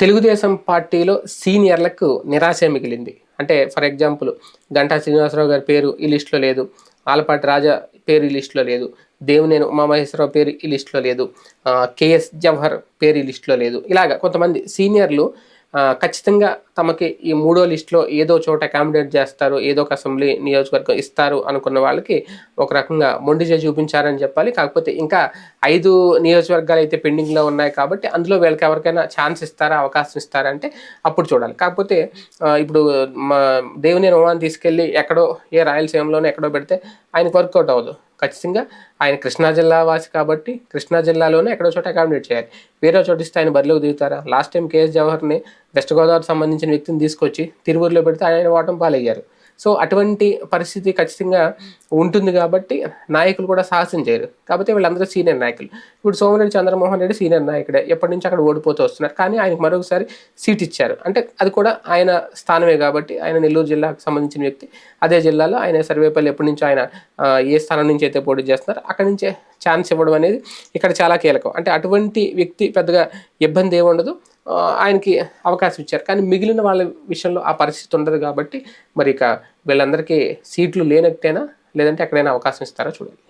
తెలుగుదేశం పార్టీలో సీనియర్లకు నిరాశ మిగిలింది. అంటే ఫర్ ఎగ్జాంపుల్ గంటా శ్రీనివాసరావు గారి పేరు ఈ లిస్టులో లేదు. ఆలపాటి రాజా పేరు ఈ లిస్టులో లేదు. దేవినేని ఉమామహేశ్వరరావు పేరు ఈ లిస్టులో లేదు. కేఎస్ జవహర్ పేరు ఈ లిస్టులో లేదు. ఇలాగ కొంతమంది సీనియర్లు ఖచ్చితంగా తమకి ఈ మూడో లిస్టులో ఏదో చోట అకామిడేట్ చేస్తారు ఏదో ఒక అసెంబ్లీ నియోజకవర్గం ఇస్తారు అనుకున్న వాళ్ళకి ఒక రకంగా మొండిజే చూపించారని చెప్పాలి. కాకపోతే ఇంకా ఐదు నియోజకవర్గాలు అయితే పెండింగ్లో ఉన్నాయి కాబట్టి అందులో వీళ్ళకి ఎవరికైనా ఛాన్స్ ఇస్తారా అవకాశం ఇస్తారా అంటే అప్పుడు చూడాలి. కాకపోతే ఇప్పుడు మా దేవుని రోమాన్ తీసుకెళ్ళి ఎక్కడో ఏ రాయలసీమలోనే ఎక్కడో పెడితే ఆయనకు వర్కౌట్ అవ్వదు. ఖచ్చితంగా ఆయన కృష్ణా జిల్లా వాసి కాబట్టి కృష్ణా జిల్లాలోనే ఎక్కడో చోట అకామిడేట్ చేయాలి. వేరే చోట ఇస్తే ఆయన బరిలోకి దిగుతారా? లాస్ట్ టైం కేఎస్ జవహర్ని వెస్ట్ గోదావరి సంబంధించిన వ్యక్తిని తీసుకొచ్చి తిరువూరులో పెడితే ఆయన ఓటం పాలయ్యారు. సో అటువంటి పరిస్థితి ఖచ్చితంగా ఉంటుంది కాబట్టి నాయకులు కూడా సాహసం చేయరు. కాబట్టి వీళ్ళందరూ సీనియర్ నాయకులు. ఇప్పుడు సోమిరెడ్డి చంద్రమోహన్ రెడ్డి సీనియర్ నాయకుడే. ఎప్పటి నుంచి అక్కడ ఓడిపోతూ వస్తున్నారు. కానీ ఆయనకు మరొకసారి సీట్ ఇచ్చారు. అంటే అది కూడా ఆయన స్థానమే కాబట్టి ఆయన నెల్లూరు జిల్లాకు సంబంధించిన వ్యక్తి. అదే జిల్లాలో ఆయన సర్వేపల్లి ఎప్పటి నుంచి ఆయన ఏ స్థానం నుంచి అయితే పోటీ చేస్తున్నారు అక్కడి నుంచే ఛాన్స్ ఇవ్వడం అనేది ఇక్కడ చాలా కీలకం. అంటే అటువంటి వ్యక్తి పెద్దగా ఇబ్బంది ఏమి ఉండదు. ఆయనకి అవకాశం ఇచ్చారు. కానీ మిగిలిన వాళ్ళ విషయంలో ఆ పరిస్థితి ఉండదు కాబట్టి మరి ఇక వీళ్ళందరికీ సీట్లు లేనట్టేనా? లేదంటే ఎక్కడైనా అవకాశం ఇస్తారా? చూడాలి